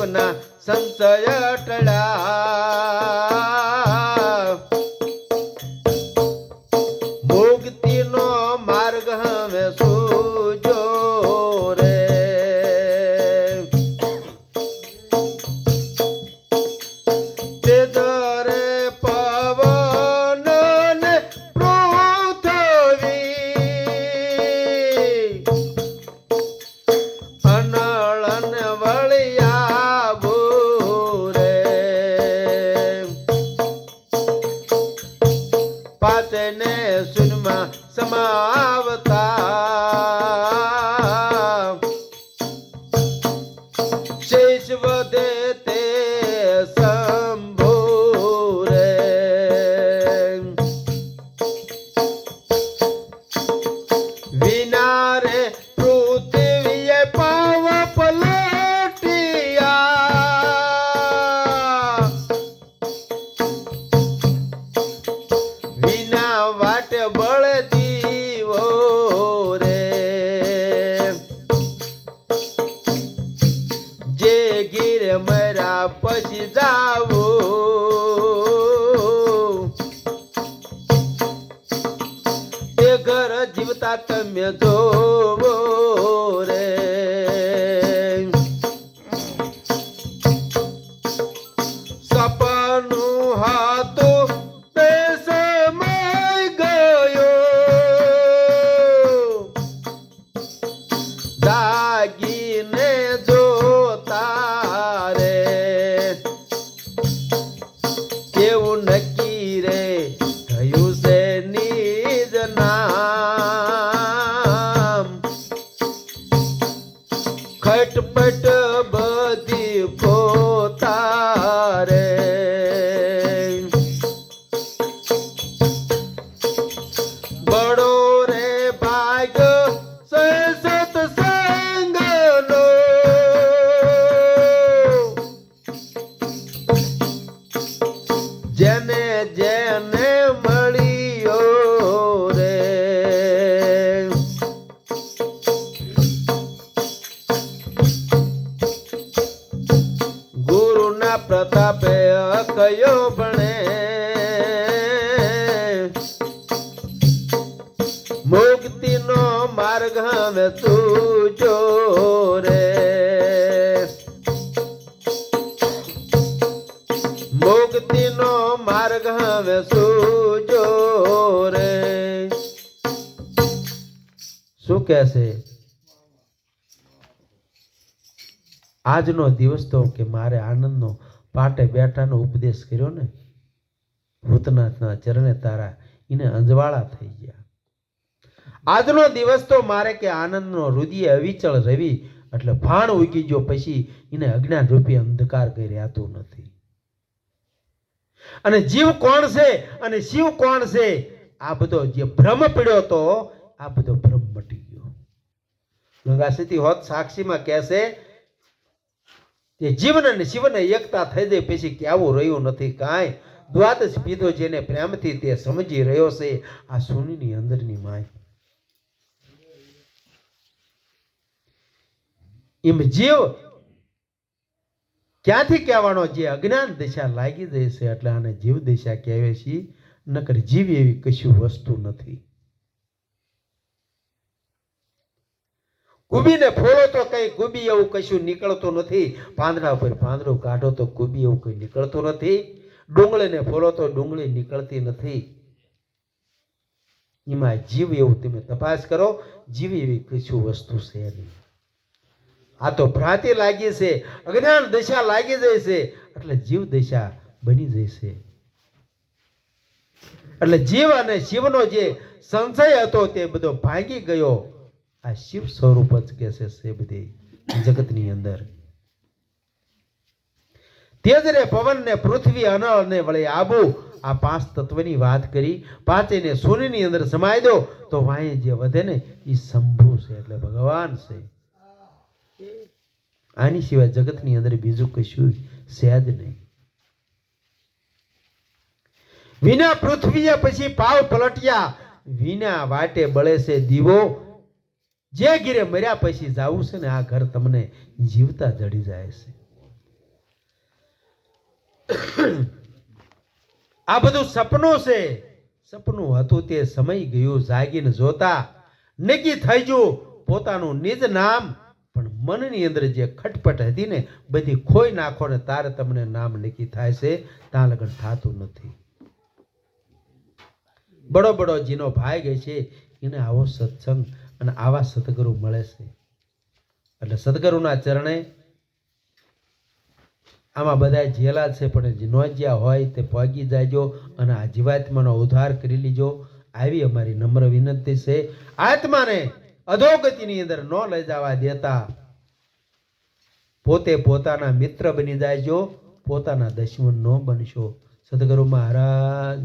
જીવના સંશય ટળા વાતને સુનમાં સમાવતા પછી જાવો. એ ઘર જીવતા તમે જોવો રે. સપનું ખટપટ બધી પોતા રે. બડો રે ભાગ સત સંગનો. જેને જેને ગુરુના પ્રતાપે કયો ભણે. મુક્તિનો માર્ગ હવે તું જો રે મુક્તિનો માર્ગ હવે સૂજો રે શું કહેશે આજનો દિવસ તો કે મારે આનંદનો પાટે બેઠાનો ઉપદેશ કર્યો ને, ભૂતનાથના ચરણે તારા એને અંજવાળા થઈ ગયા. આજનો દિવસ તો મારે કે આનંદનો રુદિય અવિચળ રવિ, એટલે ભાણ ઉગી ગયો પછી એને અજ્ઞાન રૂપી અંધકાર કઈ રહેતું નથી. અને જીવ કોણ છે અને શિવ કોણ છે? આ બધો જે ભ્રમ પીડ્યો તો, આ બધો ભ્રમ મટી ગયો. ગંગા હોત સાક્ષીમાં કહેશે કે જીવન અને શિવને એકતા થઈ જાય પછી કે આવું રહ્યું નથી કાંઈ. દ્વાદશ પીધો જેને પ્રેમથી તે સમજી રહ્યો છે. આ સોનીની અંદરની માય. એમ જીવ ક્યાંથી કહેવાનો? જે અજ્ઞાન દિશા લાગી જાય છે એટલે આને જીવ દિશા કહેવાય છે. નકર જીવ એવી કશું વસ્તુ નથી. કુબીને ફોડો તો કઈ ગુબી એવું કશું નીકળતું નથી. પાંદડા ઉપર પાંદડું કાઢો તો ગુબી એવું કઈ નીકળતું નથી. ડુંગળીને ફોડો તો ડુંગળી નીકળતી નથી. એમાં જીવ એવું તમે તપાસ કરો, જીવ એવી કશું વસ્તુ છે નહીં. આ તો ભ્રાંતિ લાગી છે, અજ્ઞાન દશા લાગી જાય છે, એટલે જીવ દશા બની જશે એટલે જીવ અને શિવનો જે સંશય હતો તે બધો ભાંગી ગયો. આ શિવ સ્વરૂપ જ કે છે તે બધી જગતની અંદર. તેજ ને પવન ને પૃથ્વી, અનળ ને વળે આબુ. આ પાંચ તત્વની વાત કરી પાંચેને શૂન્યની અંદર સમાઈ દો, તો વાંય જે વધે ને એ શંભુ છે, એટલે ભગવાન છે. આની સિવાય જગતની અંદર બીજું કશું છે જ નહીં. વિના પૃથ્વીએ પછી પાવ પલટ્યા, વિના વાટે બળે છે દીવો. જે ઘીરે મર્યા પછી જાવું છે ને, આ ઘર તમને જીવતા જડી જાય છે. આ બધું સપનું છે. સપનું હતું તે સમય ગયું જાગીને જોતા નક્કી થઈ ગયું પોતાનું નિજ નામ, પણ મનની અંદર જે ખટપટ હતી ને, બધી ખોઈ નાખો ને, તારે તમને નામ નક્કી થાય છે. ત્યાં લગન થતું નથી. બડો બડો જીનો ભાઈ ગઈ છે, એને આવો સત્સંગ અને આવા સદગુરુ મળે છે. એટલે સદગુરુના ચરણે આમાં બધા જેલા છે, પણ ન જ્યાં હોય તે પહોંચી જાયજો અને આ જીવાત્માનો ઉદ્ધાર કરી લીજો. આવી અમારી નમ્ર વિનંતી છે. આત્માને અધોગતિની અંદર ન લઈ જવા દેતા. પોતે પોતાના મિત્ર બની જાયજો પોતાના દુશ્મન ન બનશો. સદગુરુ મહારાજ